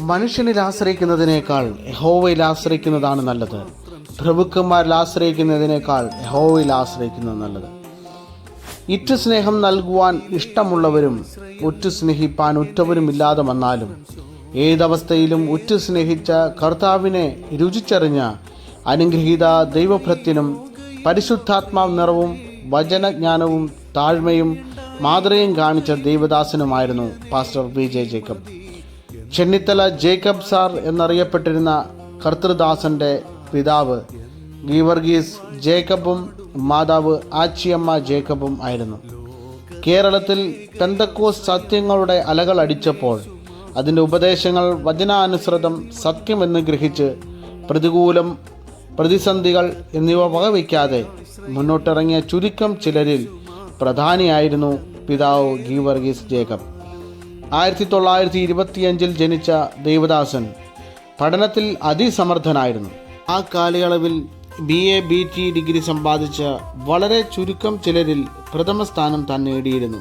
മനുഷ്യനിൽ ആശ്രയിക്കുന്നതിനേക്കാൾ യഹോവയിൽ ആശ്രയിക്കുന്നതാണ് നല്ലത്. പ്രഭുക്കന്മാരിൽ ആശ്രയിക്കുന്നതിനേക്കാൾ യഹോവയിൽ ആശ്രയിക്കുന്നത് നല്ലത്. ഇറ്റു സ്നേഹം നൽകുവാൻ ഇഷ്ടമുള്ളവരും ഉറ്റു സ്നേഹിപ്പാൻ ഉറ്റവരും ഇല്ലാതെ വന്നാലും ഏതവസ്ഥയിലും ഉറ്റു സ്നേഹിച്ച കർത്താവിനെ രുചിച്ചറിഞ്ഞ അനുഗ്രഹീത ദൈവഭൃത്യനും പരിശുദ്ധാത്മാവ് നിറവും വചനജ്ഞാനവും താഴ്മയും മാതൃകയും കാണിച്ച ദൈവദാസനുമായിരുന്നു pastor V J Jacob. Chennithala Jacob sir എന്നറിയപ്പെട്ടിരുന്ന കർത്തൃദാസന്റെ പിതാവ് ഗീവർഗീസ് ജേക്കബും മാതാവ് ആച്ചിയമ്മ ജേക്കബും ആയിരുന്നു. കേരളത്തിൽ പെന്തക്കോസ് സത്യങ്ങളുടെ അലകൾ അടിച്ചപ്പോൾ അതിന്റെ ഉപദേശങ്ങൾ വചനാനുസൃതം സത്യമെന്ന് ഗ്രഹിച്ച് പ്രതികൂലം പ്രതിസന്ധികൾ എന്നിവ വകവയ്ക്കാതെ മുന്നോട്ടിറങ്ങിയ ചുരുക്കം ചിലരിൽ പ്രധാനിയായിരുന്നു പിതാവ് ഗീവർഗീസ് ജേക്കബ്. ആയിരത്തി തൊള്ളായിരത്തി ഇരുപത്തിയഞ്ചിൽ ജനിച്ച ദേവദാസൻ പഠനത്തിൽ അതിസമർത്ഥനായിരുന്നു. ആ കാലയളവിൽ B A B T degree സമ്പാദിച്ച വളരെ ചുരുക്കം ചിലരിൽ പ്രഥമ സ്ഥാനം താൻ നേടിയിരുന്നു.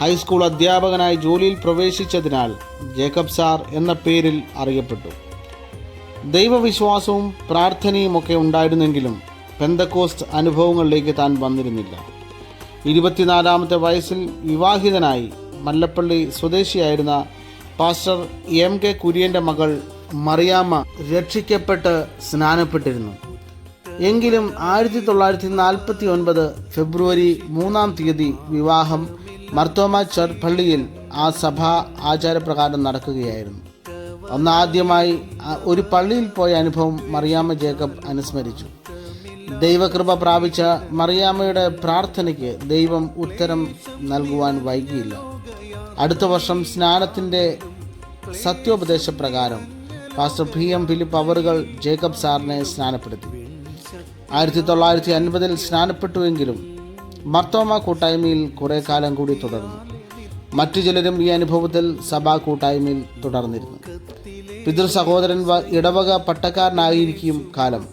ഹൈസ്കൂൾ അധ്യാപകനായി ജോലിയിൽ പ്രവേശിച്ചതിനാൽ ജേക്കബ് സാർ എന്ന പേരിൽ അറിയപ്പെട്ടു. ദൈവവിശ്വാസവും പ്രാർത്ഥനയും ഒക്കെ ഉണ്ടായിരുന്നെങ്കിലും പെന്തക്കോസ്റ്റ് അനുഭവങ്ങളിലേക്ക് താൻ വന്നിരുന്നില്ല. ഇരുപത്തിനാലാമത്തെ വയസ്സിൽ വിവാഹിതനായി മല്ലപ്പള്ളി സ്വദേശിയായിരുന്ന പാസ്റ്റർ എം കെ കുര്യന്റെ മകൾ മറിയാമ്മ രക്ഷിക്കപ്പെട്ട് സ്നാനപ്പെട്ടിരുന്നു. എങ്കിലും ആയിരത്തി തൊള്ളായിരത്തി നാൽപ്പത്തി ഒൻപത് ഫെബ്രുവരി മൂന്നാം തീയതി വിവാഹം മർത്തോമ പള്ളിയിൽ ആ സഭാ ആചാരപ്രകാരം നടക്കുകയായിരുന്നു. ഒന്നാദ്യമായി ഒരു പള്ളിയിൽ പോയ അനുഭവം മറിയാമ്മ ജേക്കബ് അനുസ്മരിച്ചു. ദൈവകൃപ പ്രാപിച്ച മറിയാമ്മയുടെ പ്രാർത്ഥനയ്ക്ക് ദൈവം ഉത്തരം നൽകുവാൻ വൈകിയില്ല. അടുത്ത വർഷം സ്നാനത്തിന്റെ സത്യോപദേശ പ്രകാരം പാസ്റ്റർ പി എം ഫിലിപ്പ് അവറുകൾ ജേക്കബ് സാറിനെ സ്നാനപ്പെടുത്തി. ആയിരത്തി തൊള്ളായിരത്തി അൻപതിൽ സ്നാനപ്പെട്ടുവെങ്കിലും മർത്തോമ കൂട്ടായ്മയിൽ കുറേ കാലം കൂടി തുടർന്നു. മറ്റു ചിലരും ഈ അനുഭവത്തിൽ സഭാ കൂട്ടായ്മയിൽ തുടർന്നിരുന്നു. പിതൃ സഹോദരൻ ഇടവക പട്ടക്കാരനായിരിക്കും കാലം.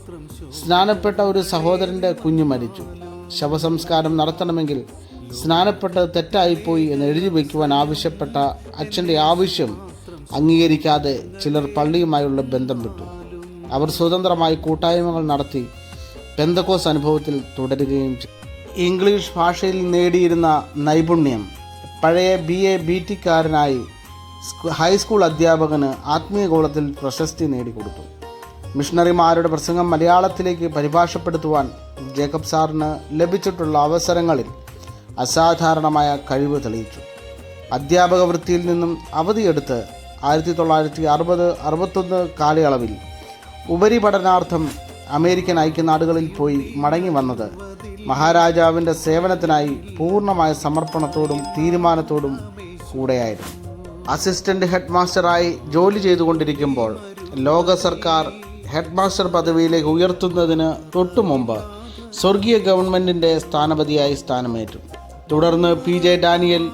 സ്നാനപ്പെട്ട ഒരു സഹോദരന്റെ കുഞ്ഞു മരിച്ചു. ശവസംസ്കാരം നടത്തണമെങ്കിൽ സ്നാനപ്പെട്ടത് തെറ്റായിപ്പോയി എന്ന് എഴുതി വയ്ക്കുവാൻ ആവശ്യപ്പെട്ട അച്ഛന്റെ ആവശ്യം അംഗീകരിക്കാതെ ചിലർ പള്ളിയുമായുള്ള ബന്ധം വിട്ടു. അവർ സ്വതന്ത്രമായി കൂട്ടായ്മകൾ നടത്തി പെന്തക്കോസ് അനുഭവത്തിൽ തുടരുകയും ഇംഗ്ലീഷ് ഭാഷയിൽ നേടിയിരുന്ന നൈപുണ്യം പഴയ ബി എ ബി ടിക്കാരനായി സ്കൂ- ഹൈസ്കൂൾ അധ്യാപകന് ആത്മീയഗോളത്തിൽ പ്രശസ്തി നേടിക്കൊടുത്തു. മിഷണറിമാരുടെ പ്രസംഗം മലയാളത്തിലേക്ക് പരിഭാഷപ്പെടുത്തുവാൻ ജേക്കബ് സാറിന് ലഭിച്ചിട്ടുള്ള അവസരങ്ങളിൽ അസാധാരണമായ കഴിവ് തെളിയിച്ചു. അധ്യാപക വൃത്തിയിൽ നിന്നും അവധിയെടുത്ത് ആയിരത്തി തൊള്ളായിരത്തി അറുപത് അറുപത്തൊന്ന് കാലയളവിൽ ഉപരിപഠനാർത്ഥം അമേരിക്കൻ ഐക്യനാടുകളിൽ പോയി മടങ്ങി വന്നത് മഹാരാജാവിന്റെ സേവനത്തിനായി പൂർണമായ സമർപ്പണത്തോടും തീരുമാനത്തോടും കൂടെയായിരുന്നു. അസിസ്റ്റന്റ് ഹെഡ് മാസ്റ്ററായി ജോലി ചെയ്തുകൊണ്ടിരിക്കുമ്പോൾ ലോക സർക്കാർ ഹെഡ് മാസ്റ്റർ പദവിയിലേക്ക് ഉയർത്തുന്നതിന് തൊട്ടു മുമ്പ് സ്വർഗീയ ഗവൺമെന്റിന്റെ സ്ഥാനപതിയായി സ്ഥാനമേറ്റു. തുടർന്ന് P J Daniel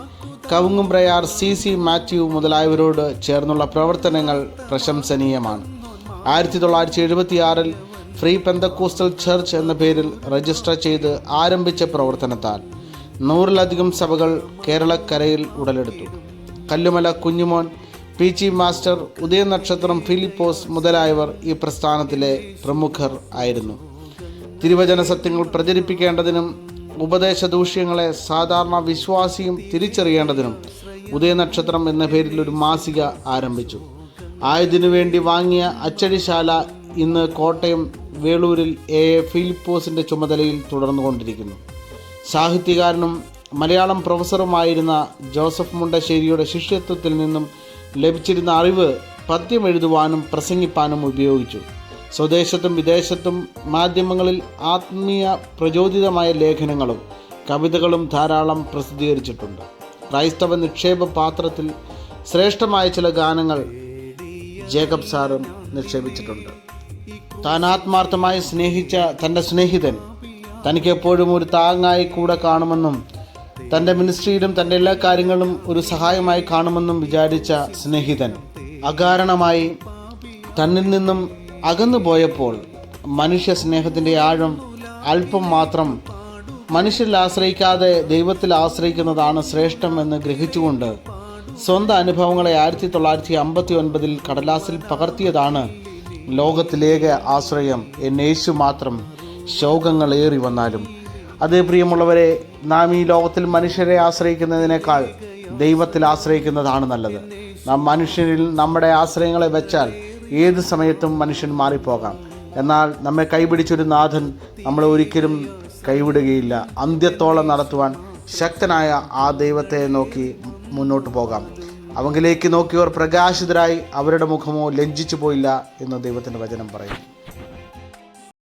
കവുങ്ങും Prayar C C Mathew മുതലായവരോട് ചേർന്നുള്ള പ്രവർത്തനങ്ങൾ പ്രശംസനീയമാണ്. ആയിരത്തി തൊള്ളായിരത്തി എഴുപത്തി ആറിൽ ഫ്രീ പെന്തക്കോസ്റ്റൽ ചർച്ച് എന്ന പേരിൽ രജിസ്റ്റർ ചെയ്ത് ആരംഭിച്ച പ്രവർത്തനത്താൽ നൂറിലധികം സഭകൾ കേരളക്കരയിൽ ഉടലെടുത്തു. Kallumala Kunjumon P G master ഉദയനക്ഷത്രം Philipose മുതലായവർ ഈ പ്രസ്ഥാനത്തിലെ പ്രമുഖർ ആയിരുന്നു. തിരുവചന സത്യങ്ങൾ പ്രചരിപ്പിക്കേണ്ടതിനും ഉപദേശദൂഷ്യങ്ങളെ സാധാരണ വിശ്വാസിയും തിരിച്ചറിയേണ്ടതിനും ഉദയനക്ഷത്രം എന്ന പേരിൽ ഒരു മാസിക ആരംഭിച്ചു. ആയതിനു വേണ്ടി വാങ്ങിയ അച്ചടിശാല ഇന്ന് കോട്ടയം വേളൂരിൽ എ എ ഫിലിപ്പോസിന്റെ ചുമതലയിൽ തുടർന്നുകൊണ്ടിരിക്കുന്നു. സാഹിത്യകാരനും മലയാളം പ്രൊഫസറുമായിരുന്ന ജോസഫ് മുണ്ടശ്ശേരിയുടെ ശിഷ്യത്വത്തിൽ നിന്നും ലഭിച്ചിരുന്ന അറിവ് പദ്യം എഴുതുവാനും പ്രസംഗിപ്പാനും ഉപയോഗിച്ചു. സ്വദേശത്തും വിദേശത്തും മാധ്യമങ്ങളിൽ ആത്മീയ പ്രചോദിതമായ ലേഖനങ്ങളും കവിതകളും ധാരാളം പ്രസിദ്ധീകരിച്ചിട്ടുണ്ട്. ക്രൈസ്തവ നിക്ഷേപ പാത്രത്തിൽ ശ്രേഷ്ഠമായ ചില ഗാനങ്ങൾ ജേക്കബ് സാറും നിക്ഷേപിച്ചിട്ടുണ്ട്. താൻ ആത്മാർത്ഥമായി സ്നേഹിച്ച തന്റെ സ്നേഹിതൻ തനിക്ക് എപ്പോഴും ഒരു താങ്ങായി കൂടെ കാണുമെന്നും തന്റെ മിനിസ്ട്രിയിലും തന്റെ എല്ലാ കാര്യങ്ങളും ഒരു സഹായമായി കാണുമെന്നും വിചാരിച്ച സ്നേഹിതൻ അകാരണമായി തന്നിൽ നിന്നും അകന്നു പോയപ്പോൾ മനുഷ്യ സ്നേഹത്തിന്റെ ആഴം അല്പം മാത്രം മനുഷ്യരിൽ ആശ്രയിക്കാതെ ദൈവത്തിൽ ആശ്രയിക്കുന്നതാണ് ശ്രേഷ്ഠം എന്ന് ഗ്രഹിച്ചുകൊണ്ട് സ്വന്തം അനുഭവങ്ങളെ ആയിരത്തി തൊള്ളായിരത്തി അമ്പത്തി ഒൻപതിൽ കടലാസിൽ പകർത്തിയതാണ് ലോകത്തിലേക ആശ്രയം എന്നേശു മാത്രം ശോകങ്ങളേറി വന്നാലും. അതേ പ്രിയമുള്ളവരെ നാം ഈ ലോകത്തിൽ മനുഷ്യരെ ആശ്രയിക്കുന്നതിനേക്കാൾ ദൈവത്തിൽ ആശ്രയിക്കുന്നതാണ് നല്ലത്. നാം മനുഷ്യരിൽ നമ്മുടെ ആശ്രയങ്ങളെ വെച്ചാൽ ഏത് സമയത്തും മനുഷ്യൻ മാറിപ്പോകാം. എന്നാൽ നമ്മെ കൈപിടിച്ചൊരു നാഥൻ നമ്മളെ ഒരിക്കലും കൈവിടുകയില്ല. അന്ത്യത്തോളം നടത്തുവാൻ ശക്തനായ ആ ദൈവത്തെ നോക്കി മുന്നോട്ട് പോകാം. അവങ്കിലേക്ക് നോക്കിയവർ പ്രകാശിതരായി അവരുടെ മുഖമോ ലജ്ജിച്ചു പോയില്ല എന്ന് ദൈവത്തിന്റെ വചനം പറയും